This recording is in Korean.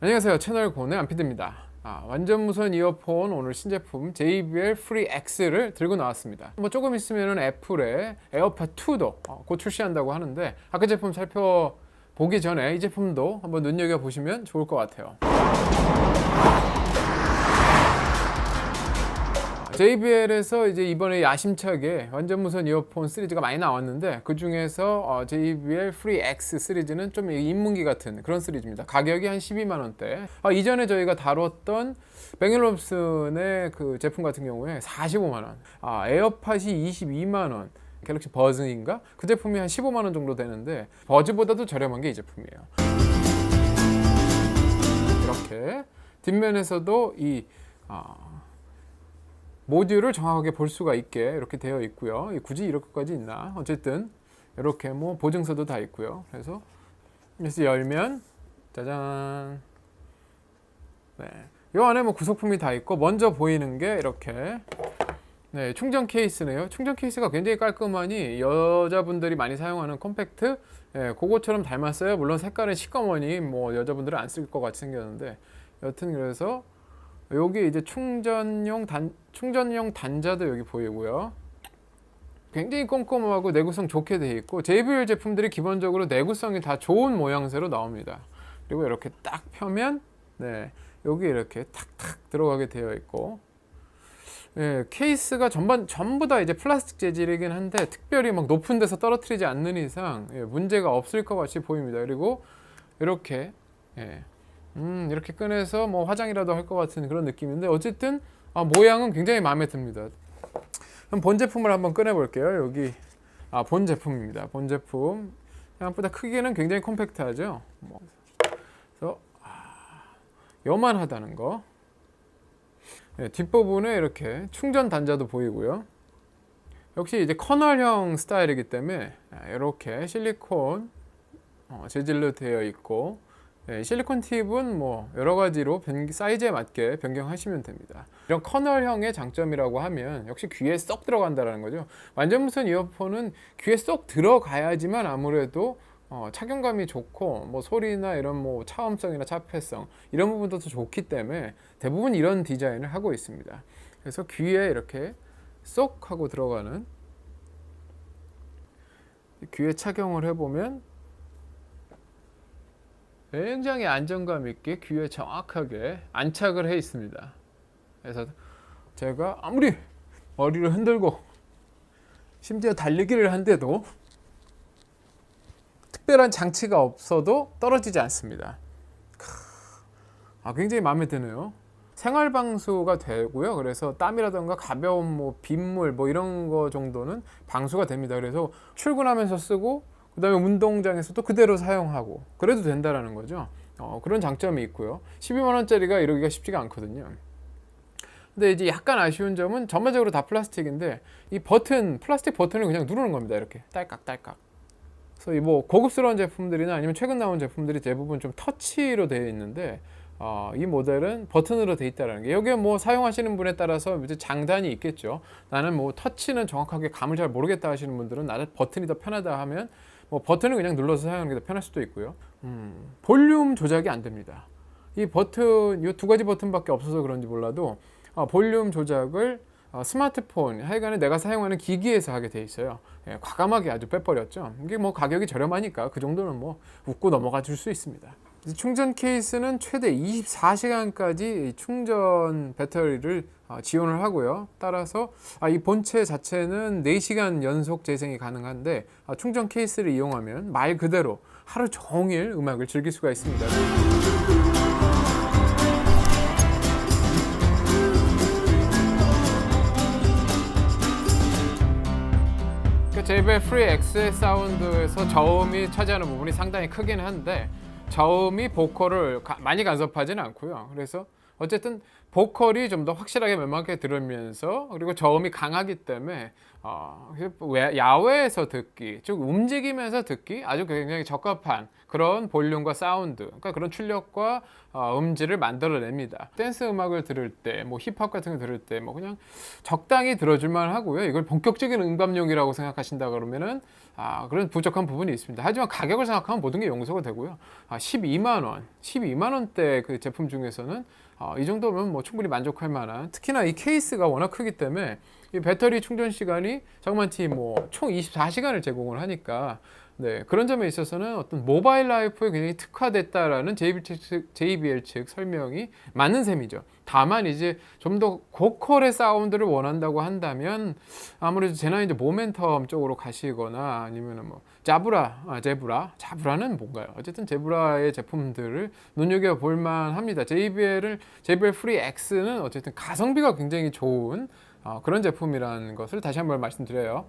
안녕하세요. 채널 고는 안피드입니다. 아, 완전 무선 이어폰 오늘 신제품 JBL Free X를 들고 나왔습니다. 뭐 조금 있으면 애플의 에어팟 2도 어, 곧 출시한다고 하는데 아까 제품 살펴보기 전에 이 제품도 한번 눈여겨보시면 좋을 것 같아요 JBL에서 이제 이번에 야심차게 완전 무선 이어폰 시리즈가 많이 나왔는데 그 중에서 어, JBL Free X 시리즈는 좀 입문기 같은 그런 시리즈입니다. 가격이 한 12만 원대. 아, 이전에 저희가 다뤘던 뱅앤롭슨의 그 제품 같은 경우에 45만 원. 아, 에어팟이 22만 원. 갤럭시 버즈인가? 그 제품이 한 15만 원 정도 되는데 버즈보다도 저렴한 게 이 제품이에요. 이렇게 뒷면에서도 이 아, 모듈을 정확하게 볼 수가 있게 이렇게 되어 있고요. 이 굳이 이렇게까지 있나? 어쨌든 이렇게 뭐 보증서도 다 있고요. 그래서 그래서 열면 짜잔. 네. 이 안에 뭐 구성품이 다 있고 먼저 보이는 게 이렇게 네, 충전 케이스네요. 충전 케이스가 굉장히 깔끔하니 여자분들이 많이 사용하는 컴팩트 예, 그거처럼 닮았어요. 물론 색깔은 시꺼머니 뭐 여자분들은 안 쓸 것 같이 생겼는데 여튼 그래서 여기 이제 충전용 단 충전용 단자도 여기 보이고요. 굉장히 꼼꼼하고 내구성 좋게 되어 있고 JBL 제품들이 기본적으로 내구성이 다 좋은 모양새로 나옵니다. 그리고 이렇게 딱 펴면 네 여기 이렇게 탁탁 들어가게 되어 있고 예, 케이스가 전반 전부 다 이제 플라스틱 재질이긴 한데 특별히 막 높은 데서 떨어뜨리지 않는 이상 예, 문제가 없을 것 같이 보입니다. 그리고 이렇게 예, 음, 이렇게 꺼내서 뭐 화장이라도 할 것 같은 그런 느낌인데 어쨌든 아, 모양은 굉장히 마음에 듭니다. 그럼 본 제품을 한번 꺼내 볼게요. 여기 아, 본 제품입니다. 본 제품 생각보다 크기는 굉장히 컴팩트하죠. 뭐, 그래서 아, 요만하다는 거. 네, 뒷부분에 이렇게 충전 단자도 보이고요. 역시 이제 커널형 스타일이기 때문에 아, 이렇게 실리콘 어, 재질로 되어 있고 네, 실리콘 팁은 뭐 여러 가지로 변- 사이즈에 맞게 변경하시면 됩니다. 이런 커널형의 장점이라고 하면 역시 귀에 쏙 들어간다라는 거죠. 완전 무선 이어폰은 귀에 쏙 들어가야지만 아무래도 어, 착용감이 좋고 뭐 소리나 이런 뭐 차음성이나 차폐성 이런 부분도 더 좋기 때문에 대부분 이런 디자인을 하고 있습니다. 그래서 귀에 이렇게 쏙 하고 들어가는 귀에 착용을 해보면 굉장히 안정감 있게 귀에 정확하게 안착을 해 있습니다. 그래서 제가 아무리 머리를 흔들고 심지어 달리기를 한데도 특별한 장치가 없어도 떨어지지 않습니다. 크, 아, 굉장히 마음에 드네요. 생활 방수가 되고요. 그래서 땀이라던가 가벼운 뭐 빗물 뭐 이런 거 정도는 방수가 됩니다. 그래서 출근하면서 쓰고 그 다음에 운동장에서도 그대로 사용하고 그래도 된다라는 거죠. 어, 그런 장점이 있고요. 12만 원짜리가 이러기가 쉽지가 않거든요. 근데 이제 약간 아쉬운 점은 전반적으로 다 플라스틱인데 이 버튼 플라스틱 버튼을 그냥 누르는 겁니다. 이렇게 딸깍 딸깍. 그래서 이 뭐 고급스러운 제품들이나 아니면 최근 나온 제품들이 대부분 좀 터치로 되어 있는데 어, 이 모델은 버튼으로 되어 있다는 게 여기에 뭐 사용하시는 분에 따라서 이제 장단이 있겠죠. 나는 뭐 터치는 정확하게 감을 잘 모르겠다 하시는 분들은 나는 버튼이 더 편하다 하면 뭐 버튼을 그냥 눌러서 사용하는 게 더 편할 수도 있고요. 음, 볼륨 조작이 안 됩니다. 이 버튼 이 두 가지 버튼밖에 없어서 그런지 몰라도 어, 볼륨 조작을 어, 스마트폰 하여간에 내가 사용하는 기기에서 하게 돼 있어요. 예, 과감하게 아주 빼버렸죠. 이게 뭐 가격이 저렴하니까 그 정도는 뭐 웃고 넘어가 줄 수 있습니다. 충전 케이스는 최대 24시간까지 충전 배터리를 어, 지원을 하고요. 따라서 아, 이 본체 자체는 4시간 연속 재생이 가능한데 아, 충전 케이스를 이용하면 말 그대로 하루 종일 음악을 즐길 수가 있습니다. 그 JBL 프리 X의 사운드에서 저음이 차지하는 부분이 상당히 크긴 한데 저음이 보컬을 가- 많이 간섭하지는 않고요. 그래서 어쨌든 보컬이 좀 더 확실하게 메마르게 들으면서 그리고 저음이 강하기 때문에 어, 외- 야외에서 듣기, 즉 움직이면서 듣기 아주 굉장히 적합한 그런 볼륨과 사운드, 그러니까 그런 출력과 어, 음질을 만들어냅니다. 댄스 음악을 들을 때, 뭐 힙합 같은 거 들을 때, 뭐 그냥 적당히 들어줄만 하고요. 이걸 본격적인 음감용이라고 생각하신다 그러면은 아, 그런 부족한 부분이 있습니다. 하지만 가격을 생각하면 모든 게 용서가 되고요. 아, 12만 원, 12만 원대 그 제품 중에서는 어, 이 정도면 뭐 충분히 만족할 만한. 특히나 이 케이스가 워낙 크기 때문에 이 배터리 충전 시간이 자그마치 뭐총 24시간을 제공을 하니까 네, 그런 점에 있어서는 어떤 모바일 라이프에 굉장히 특화됐다라는 JBL 측, JBL 측 설명이 맞는 셈이죠. 다만 이제 좀 더 고퀄의 사운드를 원한다고 한다면 아무래도 제나 이제 모멘텀 쪽으로 가시거나 아니면은 뭐 자브라, 아, 제브라, 자브라는 뭔가요? 어쨌든 제브라의 제품들을 눈여겨 볼 만 합니다. JBL을 JBL 프리 X는 어쨌든 가성비가 굉장히 좋은 어, 그런 제품이라는 것을 다시 한번 말씀드려요.